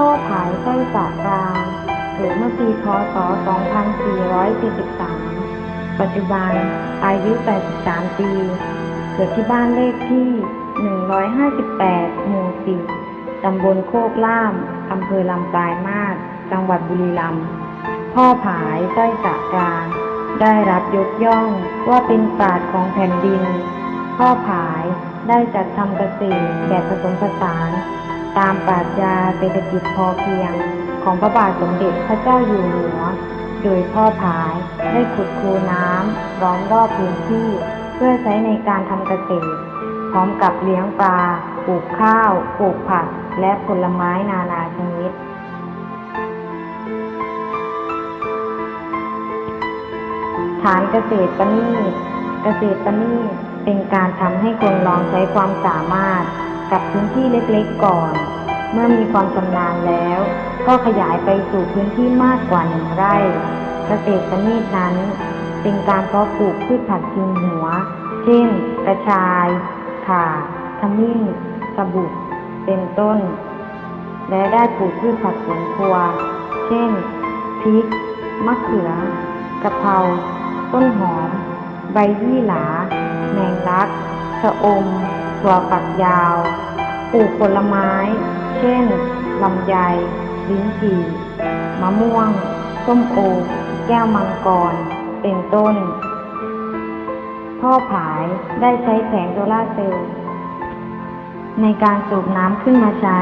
พ่อผายไส้สะกลางเกิดเมื่อปีพศ 2473ปัจจุบันอายุ 83 ปี เกิดที่บ้านเลขที่ 158 หมู่4ตำบลโคกล่าม อำเภอลำปลายมาศจังหวัดบุรีรัมย์ พ่อผายไส้สะกลาง ได้รับยกย่องว่าเป็นปราชญ์ของแผ่นดิน พ่อผายได้จัดทำเกษตรแบบผสมผสาน ตามปรัชญาเศรษฐกิจพอเพียง ของพระบาทสมเด็จพระเจ้าอยู่หัว โดยพ่อผายได้ขุดคูน้ำล้อมรอบพื้นที่เพื่อใช้ในการทำเกษตร พร้อมกับเลี้ยงปลา ปลูกข้าว ปลูกผัก และผลไม้นานาชนิดฐานเกษตรประณีเกษตรประณีเป็นการทำให้คนลองใช้ความสามารถ กับพื้นที่เล็กๆก่อน เมื่อมีความชำนาญแล้ว ก็ขยายไปสู่พื้นที่มากกว่าหนึ่งไร่เกษตรประณีนั้น เป็นการเพาะปลูกพืชผักกินหัว เช่น กระชายข่าขมิ้นสบุกเป็นต้น และได้ปลูกพืชผักสวนครัว เช่น พริก มะเขือ กะเพรา ต้นหอม ใบยี่หลา แมงลัก ชะอม ถั่วฝักยาว ปลูกผลไม้ เช่น ลำไย ลิ้นจี่ มะม่วง ส้มโอ แก้วมังกร เป็นต้น พ่อผายได้ใช้แผงโซลาร์เซลล์ในการสูบน้ำขึ้นมาใช้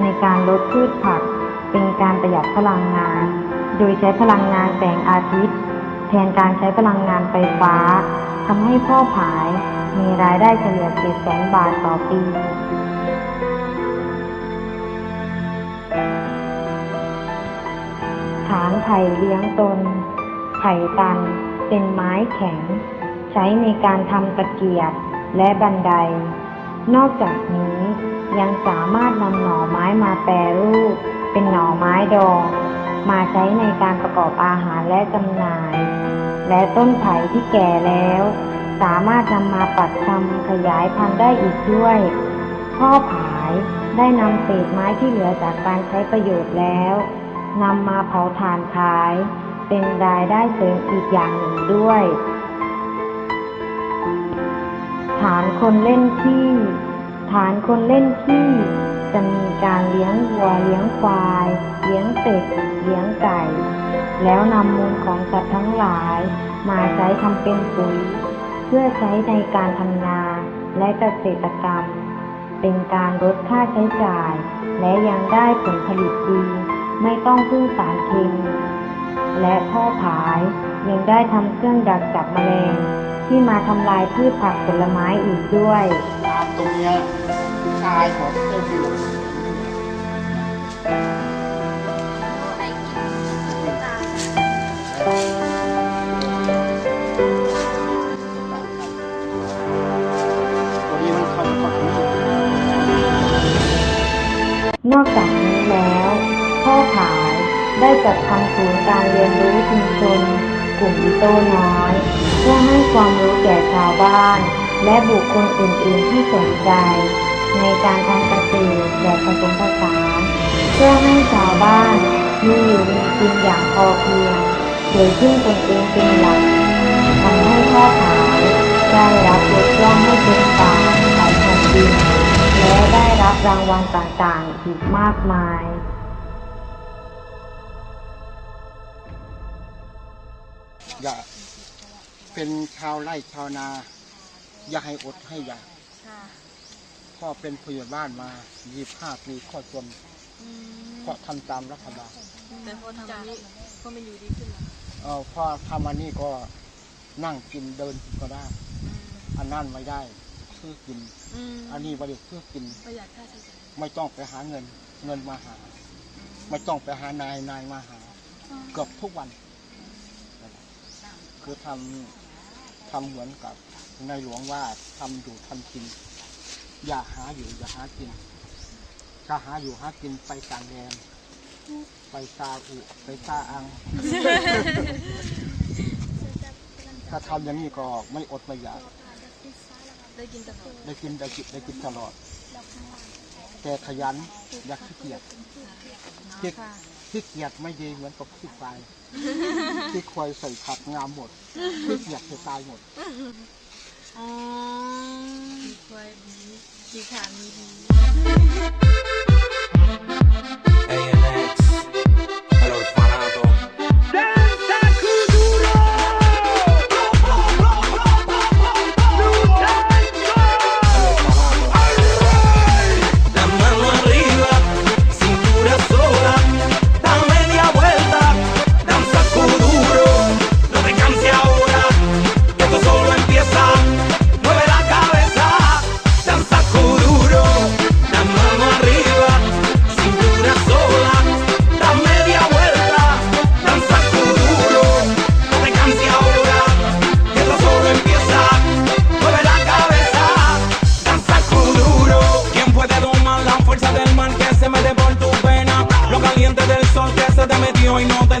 ในการลดพืชผัก เป็นการประหยัดพลังงาน โดยใช้พลังงานแสงอาทิตย์ แทนการใช้พลังงานไฟฟ้าทำให้พ่อผาย มีรายได้เฉลี่ย7แสนบาทต่อปี ฐานไผ่เลี้ยงตน ไผ่ตัน เป็นไม้แข็ง ใช้ในการทำตะเกียบและบันได นอกจากนี้ยังสามารถนำหน่อไม้มาแปรรูป เป็นหน่อไม้ดอง มาใช้ในการประกอบอาหารและจำหน่าย และต้นไผ่ที่แก่แล้ว สามารถนำมาปักชำขยายพันธุ์ได้อีกด้วย พ่อผายได้นำเศษไม้ที่เหลือจากการใช้ประโยชน์แล้วนำมาเผาถ่านขาย เป็นรายได้เสริมอีกอย่างหนึ่งด้วยฐานคนเล่นที่ฐานคนเล่นที่จะมีการเลี้ยงวัวเลี้ยงควาย เลี้ยงเป็ดเลี้ยงไก่ แล้วนำมูลของสัตว์ทั้งหลายมาใช้ทำเป็นปุ๋ย เพื่อใช้ในการทำนาและเกษตรกรรม เป็นการลดค่าใช้จ่าย และยังได้ผลผลิตดี ไม่ต้องพึ่งสารเคมีและพ่อผายยังได้ทำเครื่องดักจับแมลงที่มาทำลายพืชผักผลไม้อีกด้วยตามตรงเนี้ยชายของเจ้าอยู่ตัวนี้ จัดทำศูนย์การเรียนรู้ชุมชน กลุ่มอิโต้น้อย เพื่อให้ความรู้แก่ชาวบ้าน และบุคคลอื่นๆที่สนใจ ในการทำเกษตรแบบผสมผสานเพื่อให้ชาวบ้านมีอยู่มีกินอย่างพอเพียงโดยพึ่งตนเองเป็นหลักทำให้พ่อขายได้รับยกย่องให้เป็นป่าสายแผ่นดินและได้รับรางวัลต่างๆอีกมากมาย อย่าเป็นชาวไร่ชาวนา อย่าให้อดให้อยากค่ะพ่อเป็นผู้ใหญ่บ้านมา25ปีข้อจนอืมเพราะทำตามรัฐบาลแต่พอทำอันนี้ก็ไม่อยู่ดีขึ้นแล้วเออพอทำอันนี้ก็นั่งกินเดินก็ได้ อันนั้นไม่ได้ซื้อกิน อืมอันนี้บริซื้อกิน ประหยัดค่าใช้จ่าย ไม่ต้องไปหาเงิน เงินมาหา ไม่ต้องไปหานายนายมาหา เกือบทุกวัน คือทำทำเหมือนกับในหลวงว่าทำอยู่ทำกิน อย่าหาอยู่อย่าหากิน ถ้าหาอยู่หากินไปต่างแดนไปซาอุไปซาอัง ถ้าทำอย่างนี้ก็ไม่อดไม่อยาก ได้กินตลอดได้กินได้กินได้กินตลอด แต่ขยันอย่าขี้เกียจขี้ค่ะ ขี้เกียจไม่ดีเหมือนกับขี้ไฟายขี้ควายใส่ผักงามหมดขี้เกียจจะตายหมดขี้ควายดีขี้ขามีดี del sol que se te metió y no te